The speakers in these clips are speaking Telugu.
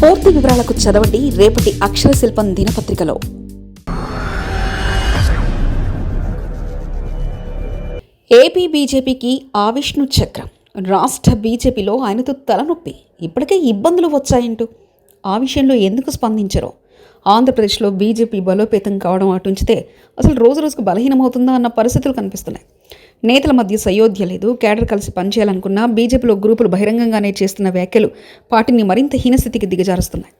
పూర్తి వివరాలకు చదవండి రేపటి అక్షర శిల్పం దినపత్రికలో. ఏపీ బీజేపీకి ఆవిష్ణు చక్రం. రాష్ట్ర బీజేపీలో ఆయనతో తలనొప్పి. ఇప్పటికే ఇబ్బందులు వచ్చాయంటూ. ఆ విషయంలో ఎందుకు స్పందించరో? ఆంధ్రప్రదేశ్లో బీజేపీ బలోపేతం కావడం అటుంచితే అసలు రోజు రోజుకు బలహీనమవుతుందా అన్న పరిస్థితులు కనిపిస్తున్నాయి. నేతల మధ్య సయోధ్య లేదు. కేడర్ కలిసి పనిచేయాలనుకున్నా బీజేపీలో గ్రూపులు బహిరంగంగానే చేస్తున్న వ్యాఖ్యలు పార్టీని మరింత హీనస్థితికి దిగజారుస్తున్నాయి.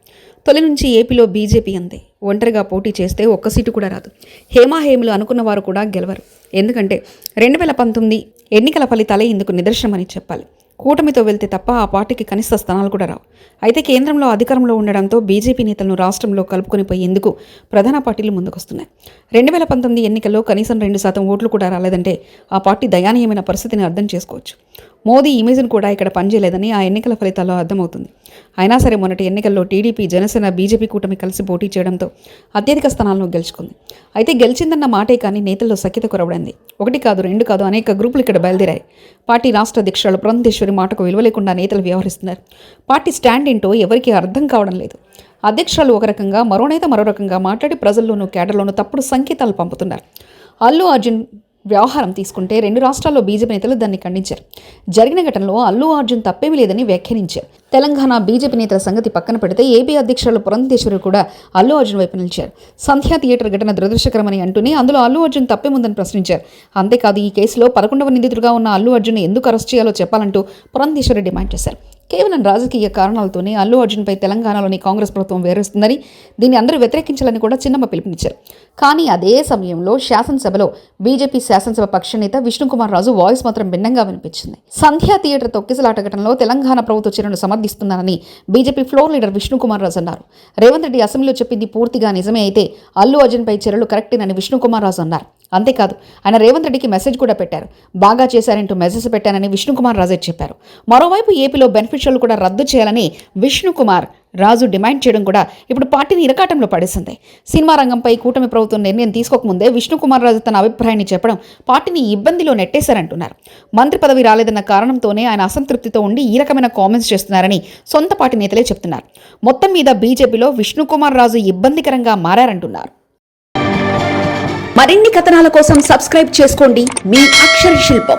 తొలి నుంచి ఏపీలో బీజేపీ అంతే. ఒంటరిగా పోటీ చేస్తే ఒక్క సీటు కూడా రాదు. హేమాహేములు అనుకున్న వారు కూడా గెలవరు. ఎందుకంటే రెండు వేల పంతొమ్మిది ఎన్నికల ఫలితాలే ఇందుకు నిదర్శనమని చెప్పాలి. కూటమితో వెళ్తే తప్ప ఆ పార్టీకి కనిష్ట స్థానాలు కూడా రావు. అయితే కేంద్రంలో అధికారంలో ఉండడంతో బీజేపీ నేతలను రాష్ట్రంలో కలుపుకొని పోయేందుకు ప్రధాన పార్టీలు ముందుకొస్తున్నాయి. రెండు వేల పంతొమ్మిది ఎన్నికల్లో కనీసం రెండు శాతం ఓట్లు కూడా రాలేదంటే ఆ పార్టీ దయానీయమైన పరిస్థితిని అర్థం చేసుకోవచ్చు. మోదీ ఇమేజ్ను కూడా ఇక్కడ పనిచేయలేదని ఆ ఎన్నికల ఫలితాల్లో అర్థమవుతుంది. అయినా సరే మొన్నటి ఎన్నికల్లో టీడీపీ జనసేన బీజేపీ కూటమి కలిసి పోటీ చేయడంతో అత్యధిక స్థానాలను గెలుచుకుంది. అయితే గెలిచిందన్న మాటే కానీ నేతల్లో సఖ్యత కొరవడింది. ఒకటి కాదు రెండు కాదు అనేక గ్రూపులు ఇక్కడ బయలుదేరాయి. పార్టీ రాష్ట్ర అధ్యక్షురాలు పురంధేశ్వరి మాటకు విలువ లేకుండా నేతలు వ్యవహరిస్తున్నారు. పార్టీ స్టాండ్ ఏంటో ఎవరికీ అర్థం కావడం లేదు. అధ్యక్షురాలు ఒక రకంగా మరో నేత మరో రకంగా మాట్లాడి ప్రజల్లోనూ కేడర్లోనూ తప్పుడు సంకేతాలు పంపుతున్నారు. అల్లు అర్జున్ వ్యవహారం తీసుకుంటే రెండు రాష్ట్రాల్లో బీజేపీ నేతలు దాన్ని ఖండించారు. జరిగిన ఘటనలో అల్లు అర్జున్ తప్పేమీ లేదని వ్యాఖ్యానించారు. తెలంగాణ బీజేపీ నేతల సంగతి పక్కన పెడితే ఏపీ అధ్యక్షురాలు పురంధేశ్వరి కూడా అల్లు అర్జున్ వైపు నిలిచారు. సంధ్యా థియేటర్ ఘటన దురదృష్టకరమని అంటూనే అందులో అల్లు అర్జున్ తప్పేముందని ప్రశ్నించారు. అంతేకాదు ఈ కేసులో పదకొండవ నిందితుడిగా ఉన్న అల్లు అర్జున్ ఎందుకు అరెస్ట్ చేయాలో చెప్పాలంటూ పురంధేశ్వరి డిమాండ్ చేశారు. కేవలం రాజకీయ కారణాలతోనే అల్లు అర్జున్పై తెలంగాణలోని కాంగ్రెస్ ప్రభుత్వం వేరుస్తుందని దీన్ని అందరూ వ్యతిరేకించాలని కూడా చిన్నమ్మ పిలుపునిచ్చారు. కానీ అదే సమయంలో శాసనసభలో బీజేపీ శాసనసభ పక్ష నేత విష్ణుకుమార్ రాజు వాయిస్ మాత్రం భిన్నంగా వినిపించింది. సంధ్యా థియేటర్ తొక్కిసలాట ఘటనలో తెలంగాణ ప్రభుత్వ చర్యను సమర్థిస్తున్నానని BJP floor leader Vishnukumar Raju అన్నారు. రేవంత్ రెడ్డి అసెంబ్లీలో చెప్పింది పూర్తిగా నిజమే అయితే అల్లు అర్జున్పై చర్యలు కరెక్టేనని విష్ణుకుమార్ రాజు అన్నారు. అంతేకాదు ఆయన రేవంత్ రెడ్డికి మెసేజ్ కూడా పెట్టారు. బాగా చేశారంటూ మెసేజ్ పెట్టానని విష్ణుకుమార్ రాజు చెప్పారు. మరోవైపు ఏపీలో బెనిఫిట్ బెనిఫిషియల్ కూడా రద్దు చేయాలని విష్ణుకుమార్ రాజు డిమాండ్ చేయడం కూడా ఇప్పుడు పార్టీని ఇరకాటంలో పడేసింది. సినిమా రంగంపై కూటమి ప్రభుత్వం నిర్ణయం తీసుకోకముందే విష్ణుకుమార్ రాజు తన అభిప్రాయాన్ని చెప్పడం పార్టీని ఇబ్బందిలో నెట్టేశారంటున్నారు. మంత్రి పదవి రాలేదన్న కారణంతోనే ఆయన అసంతృప్తితో ఉండి ఈ రకమైన కామెంట్స్ చేస్తున్నారని సొంత పార్టీ నేతలే చెప్తున్నారు. మొత్తం మీద బీజేపీలో విష్ణుకుమార్ రాజు ఇబ్బందికరంగా మారారంటున్నారు. మరిన్ని కథనాల కోసం సబ్స్క్రైబ్ చేసుకోండి. మీ అక్షర శిల్పం.